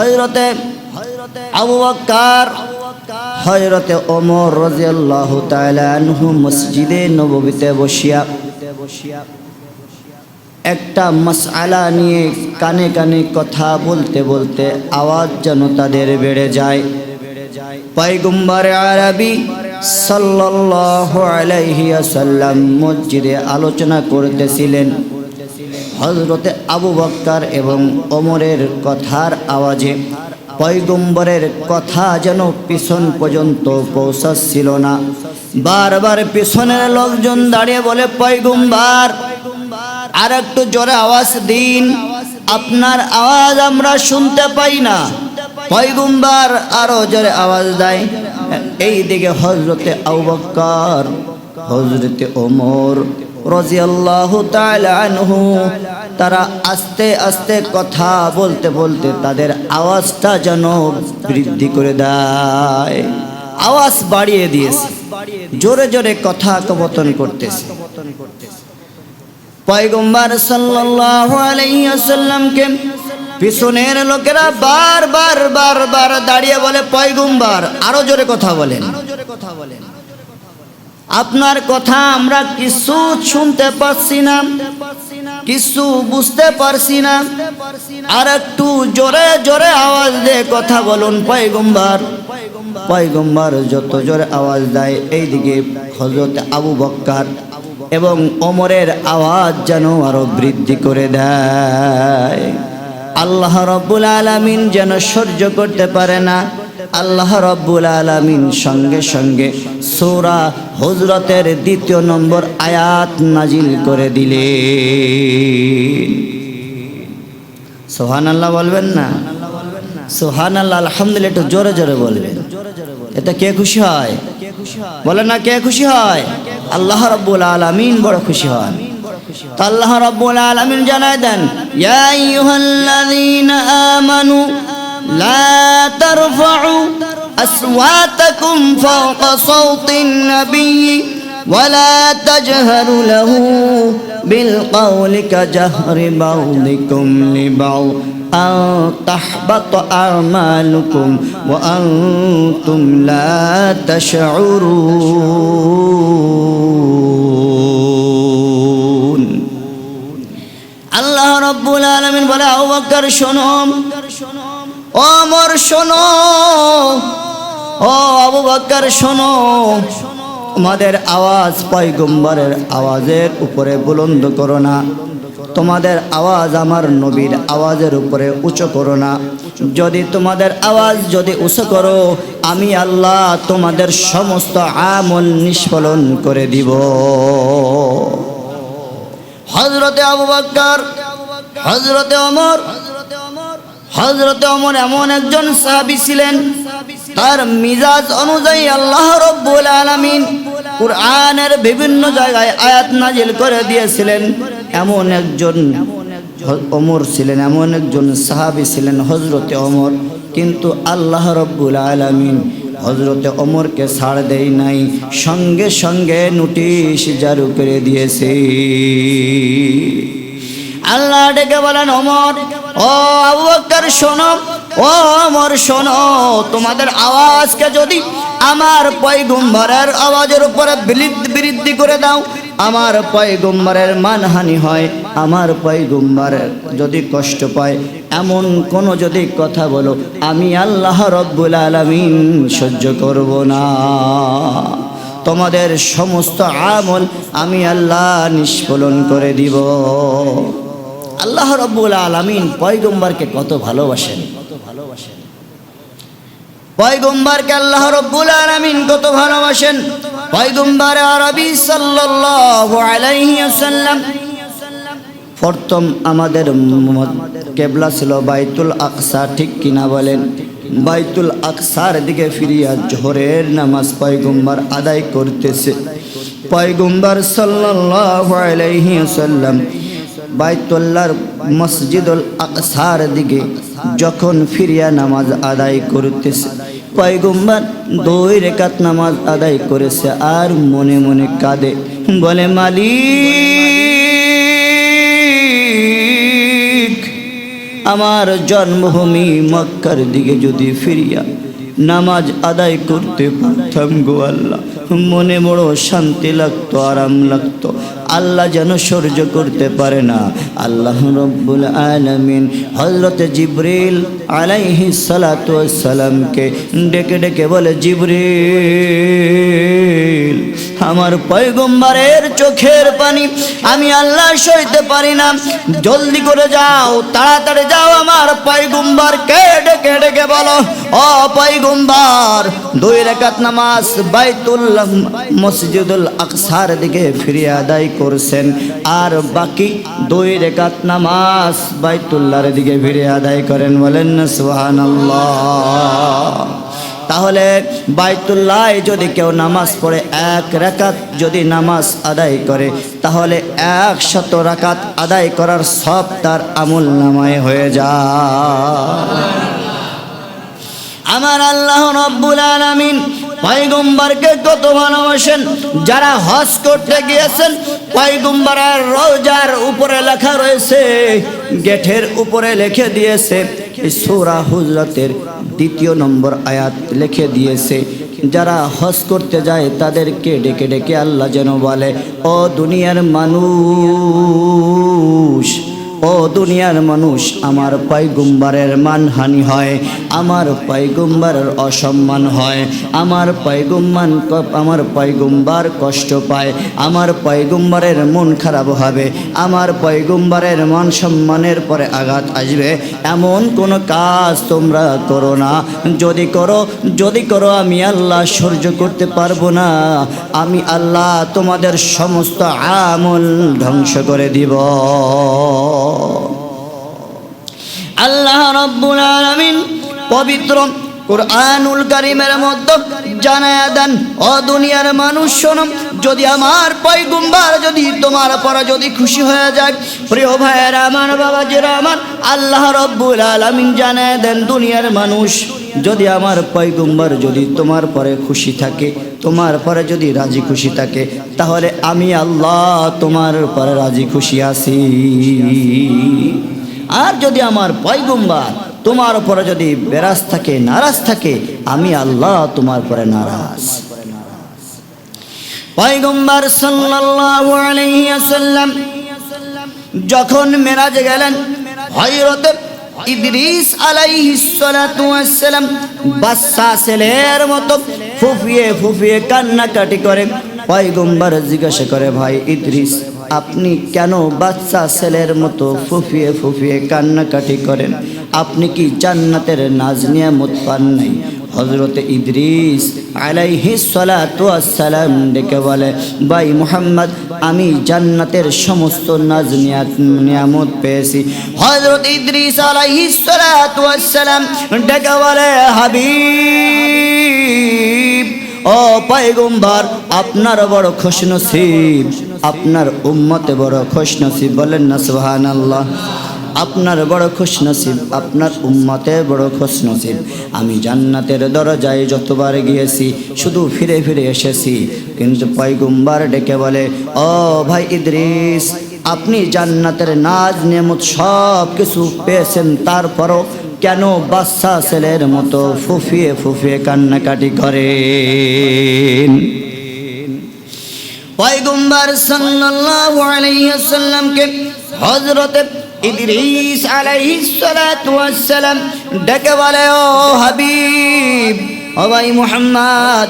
হজরতে আবু বক্কর হজরতে ওমর রাদিয়াল্লাহু তাআলা আনহু মসজিদে নববীতে বসিয়া একটা মাসআলা নিয়ে কানে কানে কথা বলতে বলতে আওয়াজ যেন তাদের বেড়ে যায়। পয়গম্বর আরবি সাল্লাল্লাহু আলাইহি ওয়াসাল্লাম মসজিদে আলোচনা করতেছিলেন। হজরতে আবু বক্কর এবং ওমরের কথার আওয়াজে পয়গম্বরের কথা যেন পিছন পর্যন্ত পৌঁছাচ্ছিল না। বারবার পিছনের লোকজন দাঁড়িয়ে বলে, পয়গম্বার আর একটু জোরে আওয়াজ দিন। আপনার আওয়াজ আমরা শুনতে পাই না। পয়গম্বার আরও জোরে আওয়াজ দেয় এই দিকে হজরতে আবু বক্কর হজরতে ওমর রাজিয়াল্লাহু আনহু, তারা আস্তে আস্তে কথা বলতে বলতে তাদের আওয়াজটা যেন বৃদ্ধি করে দেয়। আওয়াজ বাড়িয়ে দিয়েছে। জোরে জোরে কথা কবতন করতেছে। পয়গম্বর সাল্লাল্লাহু আলাইহি ওয়াসাল্লামকে পিছনের লোকেরা বারবার বারবার দাঁড়িয়ে বলে, পয়গম্বর, আরও জোরে কথা বলেন। আপনার কথা আমরা কিছু শুনতে পারছি না, কিছু বুঝতে পারছি না। আর একটু জোরে জোরে আওয়াজ দিয়ে কথা বলুন, পয়গম্বর। পয়গম্বর যত জোরে আওয়াজ দেয়, এইদিকে হজরত আবু বক্কার এবং অমরের আওয়াজ যেন আরও বৃদ্ধি করে দেয়। আল্লাহ রব্বুল আলামিন যেন সহ্য করতে পারে না আল্লাহ রব্বুল আলামিন সঙ্গে সঙ্গে সূরা হজরতের দ্বিতীয় নম্বর আয়াত নাজিল করে দিলে সোহান আল্লাহ বলবেন না? সোহান আল্লাহ আলহামদুলিল্লাহ, একটু জোরে জোরে বলবেন। এতে কে খুশি হয়? বলে না কে খুশি হয়? আল্লাহ রব্বুল আলামিন বড় খুশি হন। আল্লাহ রব্বুল আলামিন জানায় দেন لا ترفعوا أصواتكم فوق صوت النبي ولا تجهروا له بالقول كجهر بعضكم لبعض أن تحبط أعمالكم وأنتم لا تشعرون الله رب العالمين ولا أوكر شنوم ও মোর শোনো। ও আবু বকর শোনো। তোমাদের আওয়াজ পয়গম্বরের আওয়াজের উপরে বুলন্দ করো না। তোমাদের আওয়াজ আমার নবীর আওয়াজের উপরে উঁচু করো না। যদি তোমাদের আওয়াজ যদি উঁচু করো, আমি আল্লাহ তোমাদের সমস্ত আমল নিষ্ফলন করে দিব। হজরতে আবু বক্কর হজরতে অমর হজরতে অমর এমন একজন সাহাবি ছিলেন, তার মিজাজ অনুযায়ী আল্লাহ রব্বুল আলামিন কুরআনের বিভিন্ন জায়গায় আয়াত নাজিল করে দিয়েছিলেন। এমন একজন অমর ছিলেন, এমন একজন সাহাবি ছিলেন হজরতে অমর কিন্তু আল্লাহ রব্বুল আলামিন হজরতে অমরকে ছাড় দেই নাই, সঙ্গে সঙ্গে নোটিশ জারু করে দিয়েছে। আল্লাহ ডেকে বলেন অমর ও আবু শোনো। ও অমর শোনো। তোমাদের আওয়াজকে যদি আমার পয়গম্বরের আওয়াজের উপরে বৃদ্ধি করে দাও, আমার পয়গম্বরের মানহানি হয়। আমার পয়গম্বরের যদি কষ্ট পায়, এমন কোন যদি কথা বলো, আমি আল্লাহ রব্বুল আলামিন সহ্য করব না। তোমাদের সমস্ত আমল আমি আল্লাহ নিষ্ফলন করে দিব। আল্লাহ রব্বুল আলামিন পয়গম্বরকে কত ভালোবাসেন। পয়গম্বরকে আল্লাহ রব্বুল আলামিন কত ভালোবাসেন। পয়গম্বর আরবি সাল্লাল্লাহু আলাইহি ওয়াসাল্লাম। প্রথম আমাদের কেবলা ছিল বাইতুল আকসা, ঠিক কিনা বলেন? বাইতুল আকসার দিকে ফিরিয়া জোহরের নামাজ পয়গম্বর আদায় করতেছে। পয়গম্বর সাল্লাল্লাহু আলাইহি ওয়াসাল্লাম বাইতুল্লাহর মসজিদুল আকসার দিকে যখন ফিরিয়া নামাজ আদায় করতেছে, পয়গম্বর দুই রেখাত নামাজ আদায় করেছে আর মনে মনে কাঁদে, বলে, মালিক, আমার জন্মভূমি মক্কার দিকে যদি ফিরিয়া নামাজ আদায় করতে পারতাম গো আল্লাহ, মনে বড় শান্তি লাগতো, আরাম লাগতো। আল্লাহ যেন সহ্য করতে পারে না। আল্লাহ রব্বুল আলমিন হজরত জিব্রিল আলাইহি সালাতু সালামকে ডেকে ডেকে বলে, জিব্রিল, আমার পয়গম্বরের চোখের পানি আমি আল্লাহ সইতে পারি না। জলদি করে যাও, তাড়াতাড়ি যাও আমার পয়গম্বরকে। ডেকে ডেকে বলো, ও পয়গম্বর, দুই রেখাত নামাজ বাইতুল্লাহ মসজিদুল আকসার দিকে ফিরিয়ে আদায় করছেন। আর বাকি দুই রেখাত নামাজ বাইতুল্লাহর দিকে ফিরে আদায় করেন বলেন না তাহলে বাইতুল্লাহ যদি কেউ নামাজ পড়ে এক রাকাত যদি নামাজ আদায় করে, তাহলে একশত রাকাত আদায় করার সব তার আমল নামায় হয়ে যায়। আমার আল্লাহ রব্বুল আলামিন পয়গম্বরকে কত ভালোবাসেন? যারা হজ করতে গিয়েছেন পয়গম্বরের রোজার উপরে লেখা রয়েছে, গেটের উপরে লিখে দিয়েছে সূরা হুজরাতের দ্বিতীয় নম্বর আয়াত লিখে দিয়েছে, যারা হজ করতে যায়, তাদেরকে ডেকে ডেকে আল্লাহ যেন বলে, ও দুনিয়ার মানুষ ও দুনিয়ার মানুষ, আমার পয়গুম্বারের মানহানি হয়, আমার পয়গুম্বারের অসম্মান হয়, আমার পয়গুম্মান আমার পয়গুম্বার কষ্ট পায়, আমার পয়গুম্বারের মন খারাপ হবে, আমার পয়গুম্বারের মান সম্মানের পরে আঘাত আসবে, এমন কোনো কাজ তোমরা করো না, যদি করো যদি করো আমি আল্লাহ সহ্য করতে পারব না, আমি আল্লাহ তোমাদের সমস্ত আমল ধ্বংস করে দিব। আল্লাহ রব্বুল আলামিন পবিত্র কোরআনুল কারিমের মধ্যে জানায়া দেন, ও দুনিয়ার মানুষ, শোনো, যদি আমার পয়গুম্বার যদি তোমার পরে যদি খুশি হয়ে যায়, প্রিয় ভাইয়ের, আমার বাবা যেরা আমার আল্লাহ রব্বুল আলামিন জানায়া দেন, দুনিয়ার মানুষ যদি আমার পয়গুম্বার যদি তোমার পরে খুশি থাকে তোমার পরে যদি রাজি খুশি থাকে, তাহলে আমি আল্লাহ তোমার পরে রাজি খুশি আছি। আর যদি আমার পয়গুম্বার তোমার পরে যদি বেরাজ থাকে, নারাজ থাকে, আমি আল্লাহ তোমার পরে নারাজ। পয়গম্বর সাল্লাল্লাহু আলাইহি ওয়াসাল্লাম যখন মেরাজে গেলেন, হযরত ইদ্রিস বাচ্চা ছেলের মতো ফুফিয়ে ফুফিয়ে কান্নাকাটি করে। পয়গম্বর জিজ্ঞাসা করে, ভাই ইদ্রিস, আপনি কেন বাচ্চা ছেলের মতো ফুফিয়ে ফুফিয়ে কান্নাকাটি করেন? আপনি কি জান্নাতের নাজ নিয়ামত পান নাই? হজরতে ইদ্রিস আলাইহি সালাতু সালাম ডেকে বলে, ভাই মুহাম্মদ আমি জান্নাতের সমস্ত নাজ নিয়ামত পেয়েছি। হজরত ইদ্রিস আলাইসালাম ডেকে বলে, হাবিব, ও পয়গম্বর, আপনার বড় খুশনসিব, আপনার উম্মতে বড় খুশনসিব। বলেন না, সুবহানাল্লাহ। আপনার বড় খুশ নসিব আপনার উম্মতে বড় খুশ নসিব আমি জান্নাতের দরজায় যতবার গিয়েছি, শুধু ফিরে ফিরে এসেছি। কিন্তু পয়গম্বর ডেকে বলে, ও ভাই ইদ্রিস, আপনি জান্নাতের নাজ নেমত সব কিছু পেয়েছেন। তারপরও কেন বাচ্চা ছেলের মতো ফুফিয়ে ফুফিয়ে কান্নাকাটি করেন? পয়গম্বর সাল্লাল্লাহু আলাইহি ওয়াসাল্লামকে হযরত ইদ্রিস আলাইহিস সালাতু ওয়াসসালাম ডেকে বলে, ও হাবিব, ও ভাই মুহাম্মদ,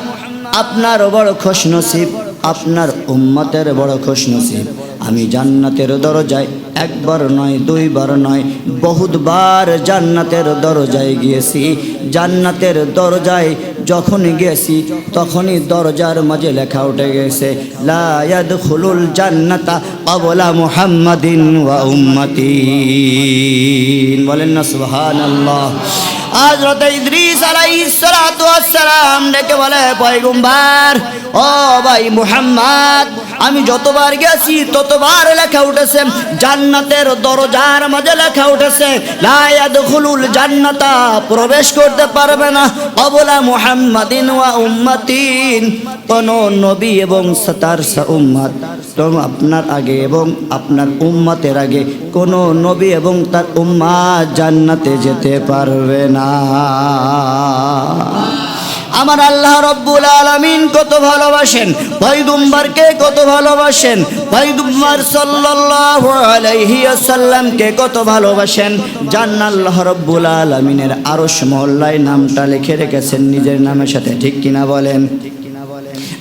আপনার বড় খুশ নসিব আপনার উম্মতের বড় খুশ নসিব আমি জান্নাতের দরজায় একবার নয়, দুইবার নয়, বহুতবার জান্নাতের দরজায় গিয়েছি। জান্নাতের দরজায় যখন গেছি তখনই দরজার মাঝে লেখা উঠে গেছে, লা ইয়াদখুলুল জান্নাতা ক্বাবলা মুহাম্মাদিন ওয়া উম্মতিন। বলেন না, সুবহানাল্লাহ। হযরত ইদ্রিস আলাইহিস সালাতু ওয়াস ডেকে বলে, পয়গম্বর, ও ভাই মুহাম্মদ আমি যতবার গেছি, ততবার লেখা উঠেছে, জান্নাতের দরজার মাঝে লেখা উঠেছে লায়াদখুলুল জান্নাতা, প্রবেশ করতে পারবে না, অবলা মুহাম্মাদিন ওয়া উম্মাতিন, কোন নবী এবং তার উম্মাত তো আপনার আগে এবং আপনার উম্মাতের আগে, কোন নবী এবং তার উম্মা জান্নাতে যেতে পারবে না। আমার আল্লাহ রব্বুল আলামিন কত ভালোবাসেন। পয়গম্বরকে কত ভালোবাসেন। পয়গম্বর সাল্লাল্লাহু আলাইহি ওয়াসাল্লামকে কত ভালোবাসেন। জান আল্লাহ রব্বুল আলামিনের আরশ মহল্লায় নামটা লিখে রেখেছেন নিজের নামের সাথে, ঠিক কিনা বলেন?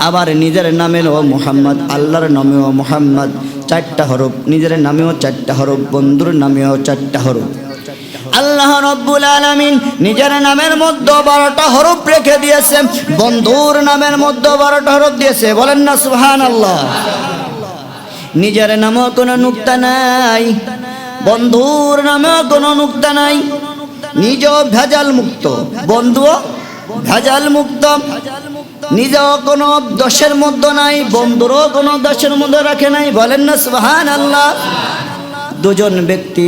আবার নিজের নামেও মোহাম্মদ, আল্লাহর নামেও মোহাম্মদ, চারটা হরফ, নিজের নামেও চারটা হরফ, বন্ধুর নামেও চারটা হরফ। আল্লাহ রব্বুল আলামিন নিজের নামের মধ্যে বারোটা হরফ রেখে দিয়েছে, বন্ধুর নামের মধ্যে বারোটা হরফ দিয়েছে, বলেন না সুহান আল্লাহ নিজের নামও কোনো নুক্তা নাই, বন্ধুর নামেও কোনো নুক্তা নাই নিজ ভেজাল মুক্ত, বন্ধুও ভেজাল মুক্ত। নিজেও কোনো দোষের মধ্যে নাই, বন্ধুরও কোনো দোষের মধ্যে রাখে নাই, বলেন না সুহান আল্লাহ দুজন ব্যক্তি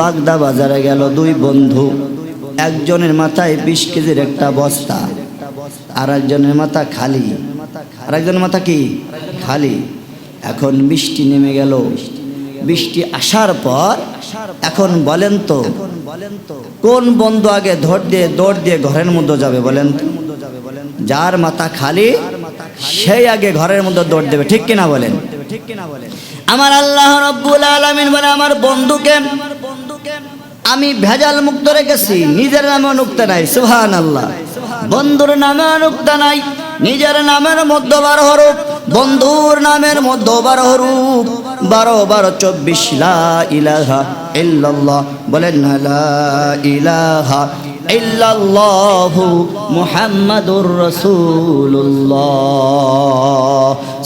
বাগদা বাজারে গেল, দুই বন্ধু। একজনের মাথায় বিশ কেজির একটা বস্তা আর একজনের মাথা খালি। আর একজনের মাথা কি? খালি। এখন বৃষ্টি নেমে গেল। বৃষ্টি আসার পর এখন বলেন তো, কোন বন্ধু আগে ধর দিয়ে, দৌড় দিয়ে ঘরের মধ্যে যাবে বলেন যার মাথা খালি, সেই আগে ঘরের মধ্যে দৌড় দেবে ঠিক কিনা বলেন ঠিক কিনা বলেন? আমার আল্লাহ রব্বুল আলামিন বলে, আমার বন্ধুকে আমি ভেজাল মুক্ত রেখেছি, নিজের নামে নুক্তা নাই। সুহান আল্লাহ বন্ধুর নামে নুক্তা নাই, নিজের নামের মধ্যে বারো হরুপ বন্ধুর নামের মধ্যে বারো হরুপ বারো বারো, চব্বিশ, লা ইলাহা ইল্লাল্লাহ। বলেন ইলাহা ইল্লাল্লাহু মুহাম্মাদুর রাসূলুল্লাহ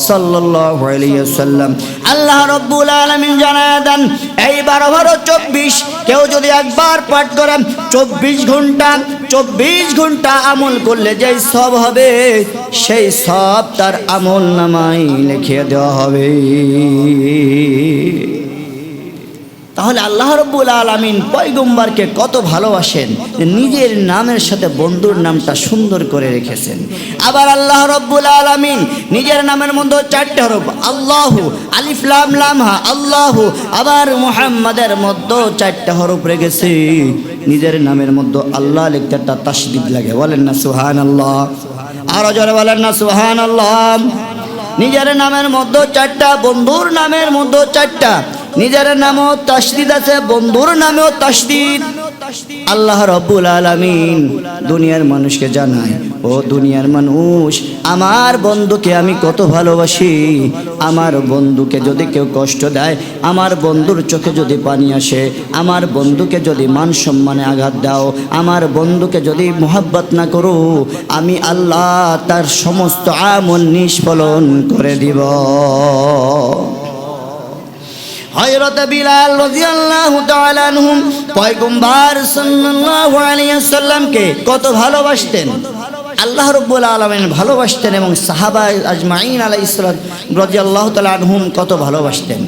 সাল্লাল্লাহু আলাইহি ওয়াসাল্লাম। আল্লাহ রাব্বুল আলামিন জানায় দেন, এই বারো বারো চব্বিশ, কেউ যদি একবার পাঠ করেন চব্বিশ ঘণ্টা চব্বিশ ঘণ্টা আমল করলে যেই সব হবে, সেই সব তার আমল নামাই লিখে দেওয়া হবে। তাহলে আল্লাহ রব্বুল আলমিন পয়গম্বরকে কত ভালোবাসেন নিজের নামের সাথে বন্ধুর নামটা সুন্দর করে রেখেছেন। আবার আল্লাহ রব্বুল আলমিন নিজের নামের মধ্যে চারটে হরফ, আল্লাহ আলিফলাম লামহা আল্লাহ, আবার মুহাম্মাদের মধ্যে চারটে হরফ রেখেছে। নিজের নামের মধ্যে আল্লাহ লিখতে একটা তাসদিদ লাগে, বলেন না সুহান আল্লাহ আরও জোরে বলেন না সুহান আল্লাহ নিজের নামের মধ্যে চারটা, বন্ধুর নামের মধ্যে চারটা। নিজের নামও তাসদিদ আছে, বন্ধুর নামেও তাসদিদ। আল্লাহ রব্বুল আলামিন দুনিয়ার মানুষকে জানায়, ও দুনিয়ার মানুষ, আমার বন্ধুকে আমি কত ভালোবাসি। আমার বন্ধুকে যদি কেউ কষ্ট দেয়, আমার বন্ধুর চোখে যদি পানি আসে, আমার বন্ধুকে যদি মান সম্মানে আঘাত দাও, আমার বন্ধুকে যদি মোহাব্বত না করো, আমি আল্লাহ তার সমস্ত আমল নিষ্ফলন করে দিব। হযরত বিলাল রাদিয়াল্লাহু তাআলা আনহুম পয়গম্বর সাল্লাল্লাহু আলাইহি সাল্লামকে কত ভালোবাসতেন। আল্লাহ রাব্বুল আলামিন ভালোবাসতেন এবং সাহাবা আজমাইন আলাইহিস সালাম রাদিয়াল্লাহু তাআলা আনহুম কত ভালোবাসতেন।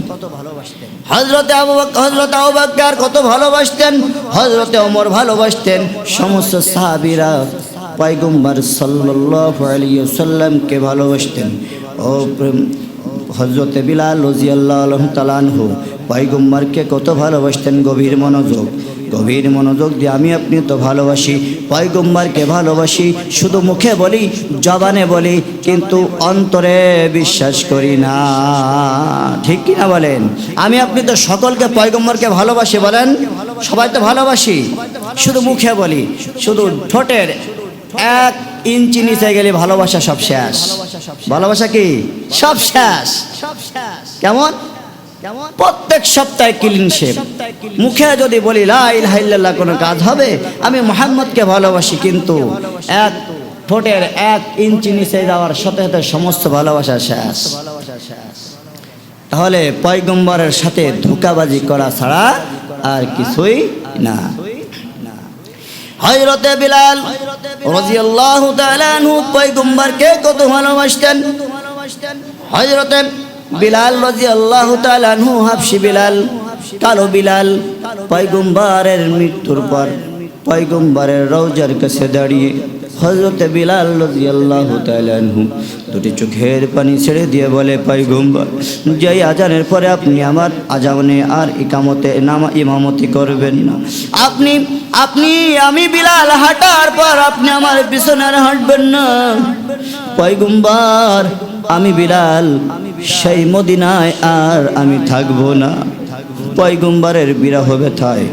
হযরতে আবু বকর কত ভালোবাসতেন, হযরতে ওমর ভালোবাসতেন, সমস্ত সাহাবীরা পয়গম্বর সাল্লাল্লাহু আলাইহি সাল্লামকে ভালোবাসতেন। ও হজরতে বিলাল রজিয়াল্লাহ তালানহু পয়গম্বরকে কত ভালোবাসতেন গভীর মনোযোগ। গভীর মনোযোগ দিয়ে আমি আপনি তো ভালোবাসি, পয়গম্বরকে ভালোবাসি, শুধু মুখে বলি, জবানে বলি, কিন্তু অন্তরে বিশ্বাস করি না। ঠিক কি না বলেন? আমি আপনি তো সকলকে পয়গম্বরকে ভালোবাসি বলেন? সবাই তো ভালোবাসি। শুধু মুখে বলি, শুধু ঠোঁটের এক ইঞ্চি নিচে গেলে ভালোবাসা সব শেষ। ভালোবাসা কি? সব শেষ। কেমন? প্রত্যেক সপ্তাহে ক্লিন শেপ মুখে যদি বলি লাইল্লাহ কোনো কাজ হবে? আমি মোহাম্মদকে ভালোবাসি কিন্তু এক ঠোঁটের এক ইঞ্চি নিচে যাওয়ার সাথে সাথে সমস্ত ভালোবাসা শেষ। তাহলে পয়গম্বরের সাথে ধোকাবাজি করা ছাড়া আর কিছুই না। হযরতে বিলাল রাজিয়াল্লাহু তাআলা আনহু পয়গম্বরকে কত ভালোবাসতেন। হজরতে বিলাল রাজি আল্লাহ তালানহু হাফসি বিলাল, কালো বিলাল, পয়গম্বরের মৃত্যুর পর পয়গম্বরের রৌজার কাছে দাঁড়িয়ে হজরতে বিলাল রাজি আল্লাহ তালানহু দুটি চোখের পানি ছেড়ে দিয়ে বলে, পয়গম্বর, যেই আজানের পরে আপনি আমার আজানে আর ইকামতে নামা ইমামতি করবেন না। আপনি আপনি, আমি বিলাল হাঁটার পর আপনি আমার পিছনে আর হাঁটবেন না। পয়গম্বর, আমি বিলাল, সেই মদিনায় আর আমি থাকব না। পয়গম্বরের বিরাহ ব্যথায়,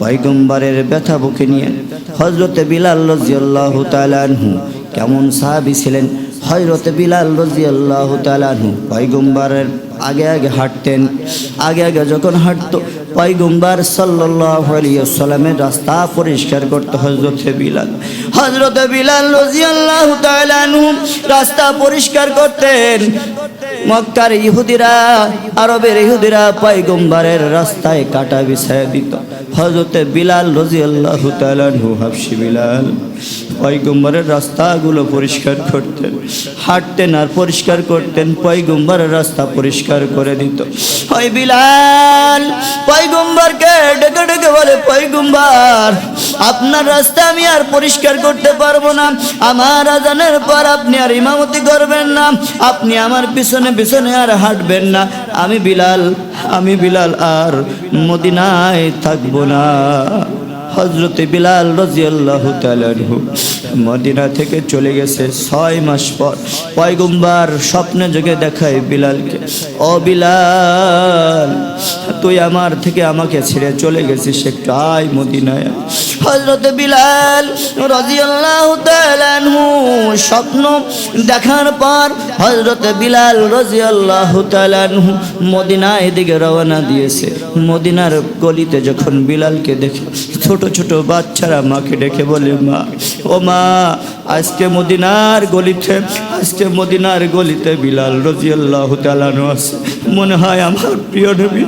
পয়গম্বরের ব্যথা বুকে নিয়ে হজরতে বিলাল রাজিয়াল্লাহু তাআলাহু কেমন সাহাবী ছিলেন? হজরতে বিলাল রাজিয়াল্লাহু তাআলাহু পয়গম্বরের আগে আগে হাঁটতেন। আগে আগে যখন হাঁটতো, পয়গম্বর সাল্লাল্লাহু আলাইহি সাল্লামের রাস্তা পরিষ্কার করতে হজরতে বিলাল। হজরতে বিলাল রাদিয়াল্লাহু তাআলা আনহু রাস্তা পরিষ্কার করতেন। মক্কার ইহুদিরা, আরবের ইহুদিরা পয়গম্বরের রাস্তায় কাটা বিছায় দিত। হজরতে বিলাল রাদিয়াল্লাহু তাআলা আনহু, হাফসি বিলাল, পয়গম্বরের রাস্তাগুলো পরিষ্কার করতেন, হাঁটতেন আর পরিষ্কার করতেন, পয়গম্বরের রাস্তা পরিষ্কার করে দিত। ওই বিলাল, পয়গম্বরকে ডেকে ডেকে বলে, পয়গম্বর, আপনার রাস্তা আমি আর পরিষ্কার করতে পারব না। আমার আজানের পর আপনি আর ইমামতি করবেন না। আপনি আমার পিছনে পিছনে আর হাঁটবেন না। আমি বিলাল আমি বিলাল আর মদিনায় থাকব না। হজরতে বিলাল রাজিয়াল্লাহ তালানহু মদিনা থেকে চলে গেছে ছয় মাস পর। পয়গম্বার স্বপ্নে যোগে দেখায় বিলালকে, ও বিলাল, তুই আমার থেকে আমাকে ছেড়ে চলে গেছিস একটু আয় মদিনায় হজরতে বিলাল রাজিয়াল্লাহ তালানহু স্বপ্ন দেখার পর হজরতে বিলাল রাজিয়াল্লাহ তালানহু মদিনায় দিকে রওনা দিয়েছে। মদিনার গলিতে যখন বিলালকে দেখে, ছোট ছোট বাচ্চারা মাকে ডেকে বলে, মা, ও মা, আজকে মদিনার গলিতে, আজকে মদিনার গলিতে বিলাল রজিয়াল্লাহ তালানু আছে মনে হয় আমার প্রিয় নবী,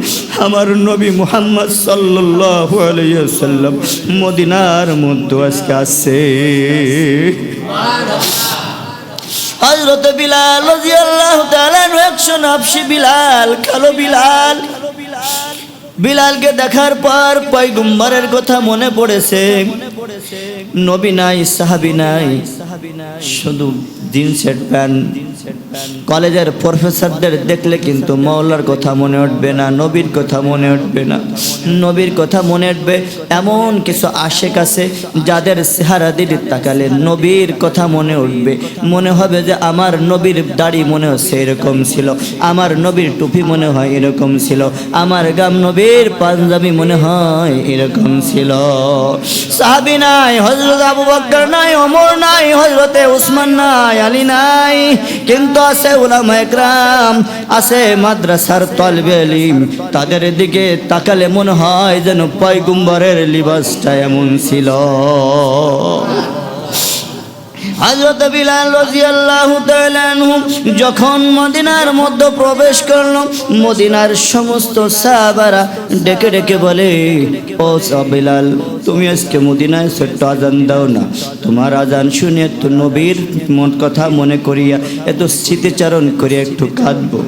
আমার নবী মোহাম্মদ সাল্লাম মদিনার মধ্যে আজকে আসছে। হজরত বিলাল রাদিয়াল্লাহু তাআলা একশো নাফসি বিলাল, কালো বিলাল। বিলালকে দেখার পর পয়গুম্বরের কথা মনে পড়েছে। নবী নাই সাহাবি নাই। শুধু জিন্সের প্যান্ট কলেজের প্রফেসরদের দেখলে কিন্তু মৌলার কথা মনে উঠবে না, নবীর কথা মনে উঠবে না। নবীর কথা মনে উঠবে এমন কিছু আশেক আছে যাদের চেহারা দিদির তাকালে নবীর কথা মনে উঠবে। মনে হবে যে আমার নবীর দাড়ি মনে হচ্ছে এরকম ছিল, আমার নবীর টুপি মনে হয় এরকম ছিল, আমার গাম নবীর পাঞ্জাবি মনে হয় এরকম ছিল। সাহাবি নাই হজরত আবু বকর নাই, ওমর নাই হজরতে উসমান নাই আলী নাই, কিন্তু আছে উলামা একরাম, আছে মাদ্রাসার তলবে ইলম তাদের দিকে তাকালে মনে হয় যেন পয়গুম্বরের লিবাসটা এমন ছিল। হজরত বিলাল রাদিয়াল্লাহু তাআলা আনহু যখন মদিনার মধ্যে প্রবেশ করল, মদিনার সমস্ত সাহাবারা ডেকে ডেকে বলে, ও বিলাল তুমি আজকে মদিনায় ছোট্ট আজান দাও না। তোমার আজান শুনে একটু নবীর মন কথা মনে করিয়া, এত স্মৃতিচারণ করে একটু কাঁদবো।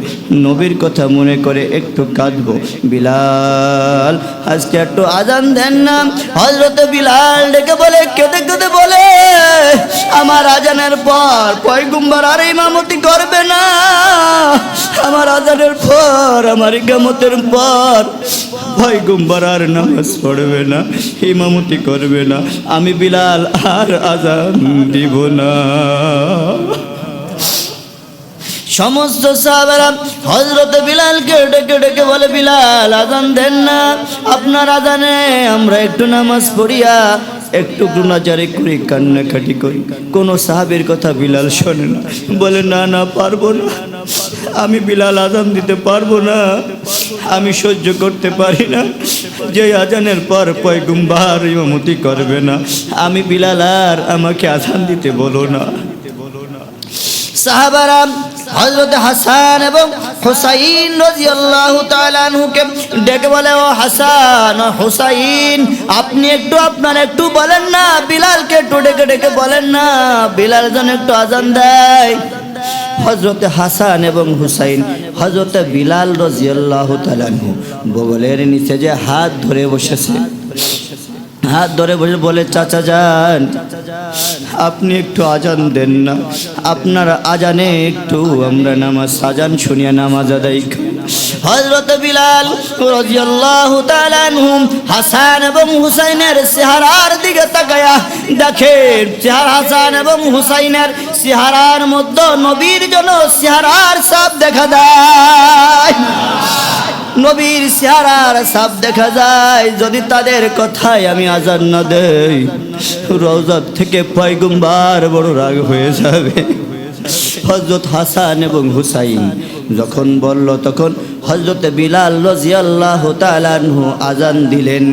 নবীর কথা মনে করে একটু কাঁদবো। বিলাল, আজকে একটু আজান দেন না। হজরত বিলাল ডেকে বলে, কেঁদে কেঁদে বলে, আমার আজানের পর পয়গুম্বার আর ইমামতি করবে না। আমার আজানের পর, আমার ইকামতের পর পয়গুম্বার আর নামাজ পড়বে না। ইমামতি করবে না। আমি বিলাল আর আজান দিব না। সমস্ত সাহাবারা হজরত বিলালকে ডেকে ডেকে বলে, বিলাল, আজান দেন না। আপনার আজানে আমরা একটু নামাজ পড়িয়া একটু গুণাচারে করি, কান্নাকাটি করি। কোনো সাহাবের কথা বিলাল শোনে না। বলে, না না, পারব না। আমি বিলাল আজান দিতে পারব না, আমি সহ্য করতে পারি না। যে আজানের পর পয়গুম্বার ইমামতি করবে না, আমি বিলাল আর আমাকে আজান দিতে বলো না। সাহাবারা হজরত হাসান এবং হুসাইন রাদিয়াল্লাহু তাআলা আনহুকে ডেকে বলে, ও হাসান হুসাইন, আপনি একটু আপনার একটু বলেন না, বিলালকে একটু ডেকে ডেকে বলেন না, বিলাল যেন একটু আজান দেয়। হজরত হাসান এবং হুসাইন হজরত বিলাল রাজিয়াল্লাহু তাআলাহু বগলের নিচে যে হাত ধরে বসেছে। হাত ধরে বসে বলে, চাচা যান, আপনি একটু আজান দেন না। আপনার আজানে একটু আমরা নামাজ, আজান শুনিয়া নামাজ আদায় করি। হযরত বিলাল রাদিয়াল্লাহু তাআলা আনহুম হাসান এবং হুসাইনের চেহারার দিকে তাকায়া দেখেন। চেহারা হাসান এবং হুসাইনের চেহারার মধ্যে নবীর জন্য চেহারার সাপ দেখা দেয় নবীর চেহারার সাপ দেখা যায়। যদি তাদের কথায় আমি আজান না দেই, রওজার থেকে পয়গুম্বার বড় রাগ হয়ে যাবে। হজরত হাসান এবং হুসাইন যখন বলল তখন হজরত বিলাল রাজিয়াল্লাহ তালানহু আজান দিলেন।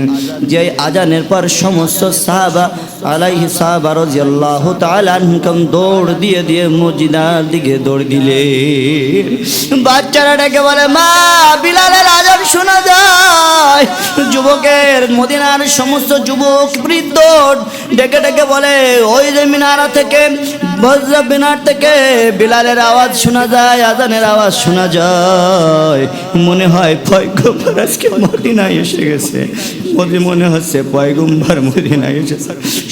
যে আজানের পর সমস্ত সাহাবা, আলাইহি সাহাবা রাজিয়াল্লাহ তালানহুকম দৌড় দিয়ে দিয়ে মসজিদার দিকে দৌড় দিলে। বাচ্চারা ডেকে বলে, মা, বিলালের আজান শোনা যায়। যুবকের মদিনার সমস্ত যুবক, বৃদ্ধ ডেকে ডেকে বলে, ওই যে মিনারা থেকে, বজ্র মিনার থেকে বিলালের আওয়াজ শোনা যায় আজানের আওয়াজ শোনা যায়। মনে হয় পয়গম্বর আজকে মদিনায় এসে গেছে। মনে মনে হচ্ছে পয়গম্বর মদিনায় এসেছে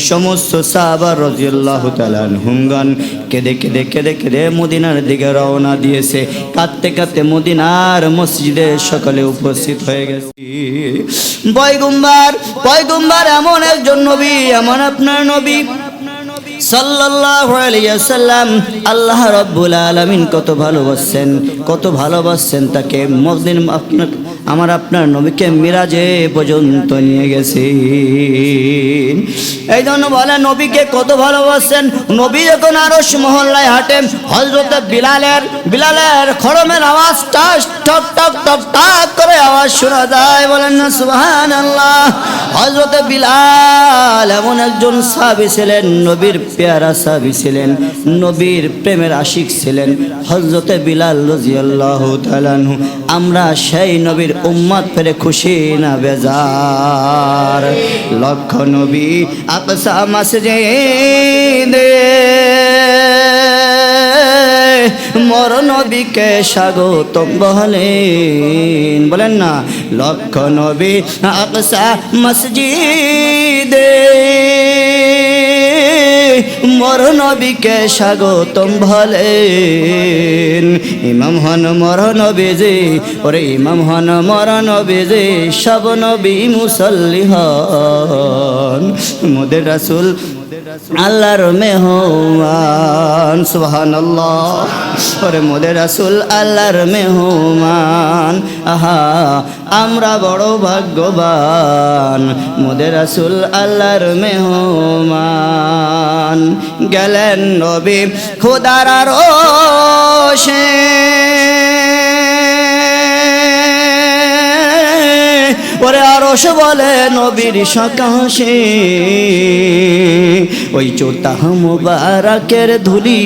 সমস্ত সাহাবার রাজিয়াল্লাহ তালান হুমগান কেঁদে কেঁদে কেঁদে কেঁদে মদিনার দিকে রওনা দিয়েছে। কাঁদতে কাঁদতে মদিনার মসজিদে সকালে উপস্থিত হয়ে গেছে। পয়গম্বর পয়গম্বর এমন একজন নবী, এমন আপনার নবী। আল্লাহ রাব্বুল আলামিন কত ভালোবাসছেন কত ভালোবাসছেন তাকে। মদিন আপনার আমার আপনার নবীকে মিরাজে পর্যন্ত নিয়ে গেছে এই জন্য বলে নবীকে কত ভালোবাসছেন। নবী যখন আরশ মহল্লায় হাঁটেন হজরত বিলালের বিলালের খড়মের আওয়াজ টাস টক টক টক, টাক করে আওয়াজ শোনা যায়। বলেন না সুহান আল্লাহ হজরত বিলাল এমন একজন সাবি ছিলেন, নবীর পেয়ারা সাবি ছিলেন, নবীর প্রেমের আশিক ছিলেন। হজরত বিলাল রাদিয়াল্লাহু তাআলা আনহু, আমরা সেই নবীর উম্মত পেরে খুশি না বেজার। লক্ষ নবী আকসা মসজিদে মর নবীকে স্বাগতম বলেন। বলেন না, লক্ষ নবী আকসা মসজিদে মর নবীকে স্বাগতম বলেন। ইমাম হন মর নবী যে ওরে ইমাম হন মর বেজে সব নবী মুসল্লি হন। মোদের রাসুল আল্লাহর মেহমান সুবহান আল্লাহ মোদের রাসুল, আল্লাহর মেহমান। আহা, আমরা বড় ভাগ্যবান। মোদের রাসুল, আল্লাহর মেহমান। গেলেন নবী খোদার রোশে ওরে আরশ বলে, নবীর সকাশে ওই চোতাহ মুবারাকের ধুলি,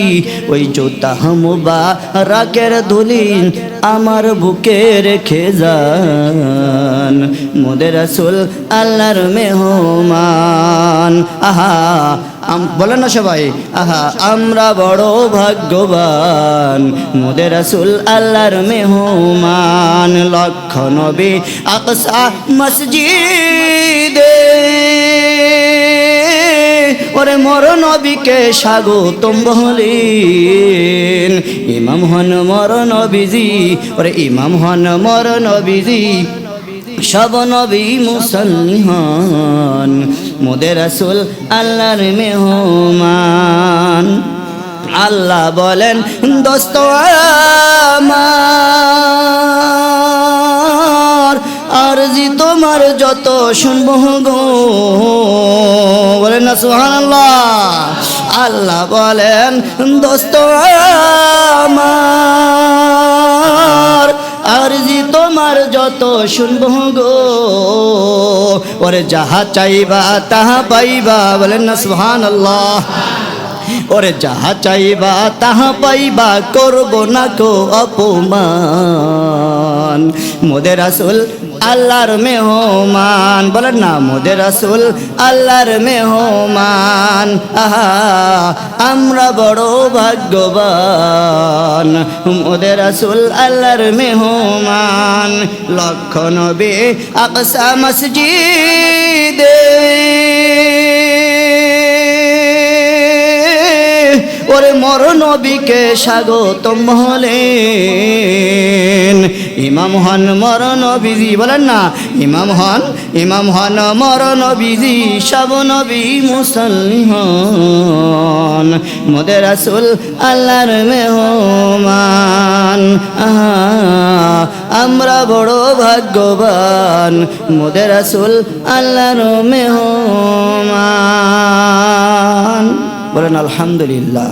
ওই চোতাহ মুবারাকের ধুলি আমার বুকে রেখে যান মোদের রাসূল আল্লাহর মেহমান, আহা বলেন না সবাই। আহা, আমরা বড় ভাগ্যবান মোদের রাসূল আল্লাহর মেহমান, লক্ষ নবী আকসা মসজিদে। ওরে মর নবীকে স্বাগতম বলেন ইমাম হন মর নবীজি, ওরে ইমাম হন মর নবীজি। সব নবী মুসলমান, মোদের রাসূল আল্লাহর মেহমান। আল্লাহ বলেন, দোস্ত আমার, আরজি তোমার যত শুনব গো। বলেন না, সুবহানাল্লাহ। আল্লাহ বলেন, দোস্ত আমার আরজি তোমার যত শুনব গো। ওরে যাহা চাইবা তাহা পাইবা, বলেন না সুবহানাল্লাহ। ওরে যাহা চাইবা তাহা পাইবা, করব না কো অপমান। মোদের আসল আল্লাহর মেহমান, বলেন না, মোদের আসল আল্লাহর মেহমান। আহা, আমরা বড় ভাগ্যবান, মোদের রাসুল আল্লাহর মেহমান। লক্ষ নবী আকসা মসজিদে। ওরে মর নবীকে স্বাগতম হলেন। ইমাম হন মর নবীজি, বলেন না? ইমাম হন ইমাম হন মর নবীজি, সব নবী মুসল্লি হন মোদের রাসূল আল্লাহর মেহমান। আমরা বড় ভাগ্যবান। মোদের রাসূল আল্লাহর মেহমান। বলেন আলহামদুলিল্লাহ।